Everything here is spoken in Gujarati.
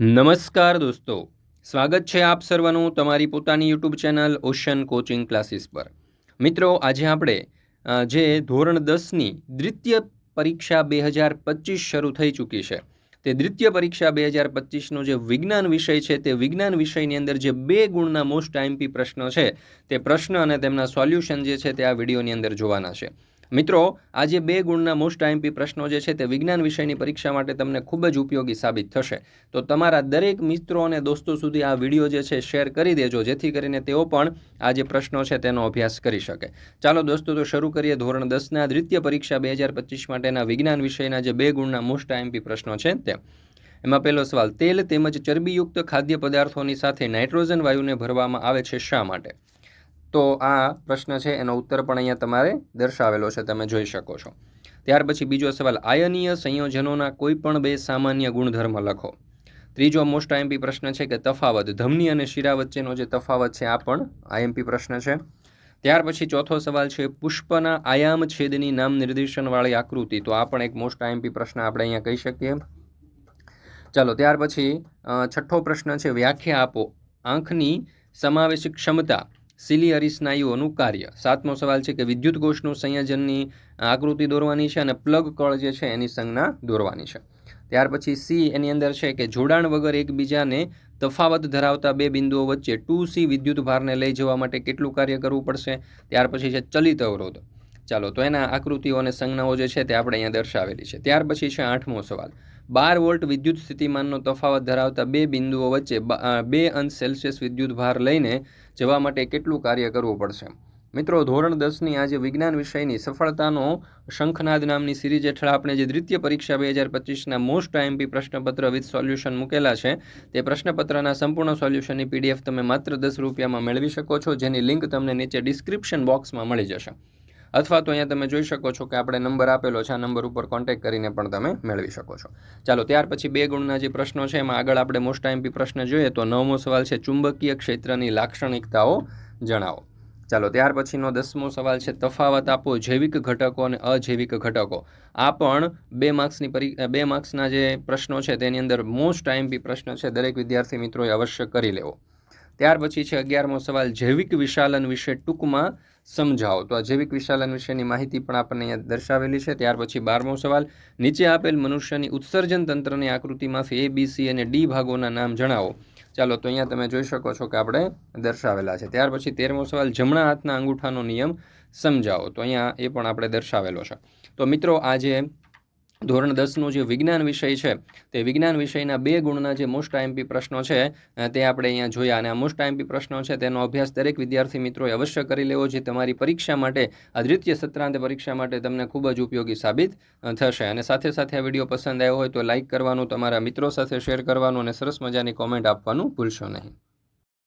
નમસ્કાર દોસ્તો. સ્વાગત છે આપ સર્વનું તમારી પોતાની YouTube channel ocean coaching classes પર. મિત્રો, આજે આપણે જે ધોરણ દસની દ્વિતીય પરીક્ષા બે હજાર પચીસ શરૂ થઈ ચૂકી છે. તે દ્વિતીય પરીક્ષા બે હજાર પચીસનો જે વિજ્ઞાન વિષય છે, તે વિજ્ઞાન વિષયની અંદર જે બે ગુણના મોસ્ટ આઈમપી પ્રશ્નો છે, તે પ્રશ્ન અને તેમના સોલ્યુશન જે છે તે આ વિડીયોની અંદર જોવાના છે. મિત્રો, આજે બે ગુણના મોસ્ટ આઈએમપી પ્રશ્નો જે છે તે વિજ્ઞાન વિષયની પરીક્ષા માટે તમને ખૂબ જ ઉપયોગી સાબિત થશે. તો તમારા દરેક મિત્રો અને દોસ્તો સુધી આ વીડિયો જે છે શેર કરી દેજો, જેથી કરીને તેઓ પણ આ જે પ્રશ્નો છે તેનો અભ્યાસ કરી શકે. ચાલો દોસ્તો, તો શરૂ કરીએ ધોરણ દસના દ્વિતીય પરીક્ષા બે હજાર પચીસ માટેના વિજ્ઞાન વિષયના જે બે ગુણના મોસ્ટ આઈએમપી પ્રશ્નો છે તે. એમાં પહેલો સવાલ, તેલ તેમજ ચરબીયુક્ત ખાદ્ય પદાર્થોની સાથે નાઇટ્રોજન વાયુને ભરવામાં આવે છે શા માટે? તો આ પ્રશ્ન છે, એનો ઉત્તર પણ અહીંયા તમારે દર્શાવેલો છે, તમે જોઈ શકો છો. ત્યાર પછી બીજો સવાલ, આયનીય સંયોજનોના કોઈ પણ બે સામાન્ય ગુણધર્મ લખો. ત્રીજો મોસ્ટ આઈએમપી પ્રશ્ન છે કે તફાવત, ધમની અને શિરા વચ્ચેનો જે તફાવત છે, આ પણ આઈએમપી પ્રશ્ન છે. ત્યાર પછી ચોથો સવાલ છે, પુષ્પના આયામ છેદની નામ નિર્દેશનવાળી આકૃતિ, તો આ પણ એક મોસ્ટ આઈએમપી પ્રશ્ન આપણે અહીંયા કહી શકીએ. ચાલો, ત્યાર પછી છઠ્ઠો પ્રશ્ન છે, વ્યાખ્યા આપો. આંખની સમાવેશી ક્ષમતા સિલિયરી સ્નાયુઓનું કાર્ય. સાતમો સવાલ છે કે વિદ્યુત કોષનું સંયોજનની આકૃતિ દોરવાની છે અને પ્લગ કળ જે છે એની સંજ્ઞા દોરવાની છે. ત્યાર પછી સી એની અંદર છે કે જોડાણ વગર એકબીજાને તફાવત ધરાવતા બે બિંદુઓ વચ્ચે ટુ સી વિદ્યુત ભારને લઈ જવા માટે કેટલું કાર્ય કરવું પડશે? ત્યાર પછી છે ચલિત અવરોધ. ચાલો, તો એના આકૃતિઓ અને સંજ્ઞાઓ જે છે તે આપણે અહીંયા દર્શાવેલી છે. ત્યાર પછી છે આઠમો સવાલ. બાર વોલ્ટ વિદ્યુત સ્થિતિમાનનો તફાવત ધરાવતા બે બિંદુઓ વચ્ચે બ- અંશ સેલ્સિયસ વિદ્યુત ભાર લઈને જવા માટે કેટલું કાર્ય કરવું પડશે? મિત્રો, ધોરણ દસની આજે વિજ્ઞાન વિષયની સફળતાનો શંખનાદ નામની સિરીઝ હેઠળ આપણે જે દ્વિતીય પરીક્ષા બે હજાર પચીસના મોસ્ટ આઈએમપી પ્રશ્નપત્ર વિથ સોલ્યુશન મૂકેલા છે, તે પ્રશ્નપત્રના સંપૂર્ણ સોલ્યુશનની પીડીએફ તમે માત્ર દસ રૂપિયામાં મેળવી શકો છો, જેની લિંક તમને નીચે ડિસ્ક્રિપ્શન બોક્સમાં મળી જશે. અથવા તો અહીંયા તમે જોઈ શકો છો કે આપણે નંબર આપેલો છે, આ નંબર ઉપર કોન્ટેક્ટ કરીને પણ તમે મેળવી શકો છો. ચાલો, ત્યાર પછી બે ગુણના જે પ્રશ્નો છે, એમાં આગળ આપણે મોસ્ટ આઈએમપી પ્રશ્ન જોઈએ, તો નવમો સવાલ છે, ચુંબકીય ક્ષેત્રની લાક્ષણિકતાઓ જણાવો. ચાલો, ત્યાર પછીનો દસમો સવાલ છે, તફાવત આપો જૈવિક ઘટકો અને અજૈવિક ઘટકો. આ પણ બે માર્ક્સની પરી બે માર્ક્સના જે પ્રશ્નો છે, તેની અંદર મોસ્ટ આઈએમપી પ્રશ્ન છે, દરેક વિદ્યાર્થી મિત્રોએ અવશ્ય કરી લેવો. ત્યાર પછી છે અગિયારમો સવાલ, જૈવિક વિશાલન વિશે ટૂંકમાં સમજાવો. તો આ જૈવિક વિશાલન વિશેની માહિતી પણ આપણને અહીંયા દર્શાવેલી છે. ત્યાર પછી બારમો સવાલ, નીચે આપેલ મનુષ્યની ઉત્સર્જન તંત્રની આકૃતિમાંથી એ બી સી અને ડી ભાગોના નામ જણાવો. ચાલો, તો અહીંયા તમે જોઈ શકો છો કે આપણે દર્શાવેલા છે. ત્યાર પછી તેરમો સવાલ, જમણા હાથના અંગૂઠાનો નિયમ સમજાવો. તો અહીંયા એ પણ આપણે દર્શાવેલો છે. તો મિત્રો, આજે ધોરણ દસનો જે વિજ્ઞાન વિષય છે, તે વિજ્ઞાન વિષયના બે ગુણના જે મોસ્ટ આઈએમપી પ્રશ્નો છે તે આપણે અહીંયા જોયા. અને આ મોસ્ટ આઈએમપી પ્રશ્નો છે, તેનો અભ્યાસ દરેક વિદ્યાર્થી મિત્રોએ અવશ્ય કરી લેવો જે તમારી પરીક્ષા માટે આ સત્રાંત પરીક્ષા માટે તમને ખૂબ જ ઉપયોગી સાબિત થશે. અને સાથે સાથે આ વીડિયો પસંદ આવ્યો હોય તો લાઇક કરવાનું, તમારા મિત્રો સાથે શેર કરવાનું અને સરસ મજાની કોમેન્ટ આપવાનું ભૂલશો નહીં.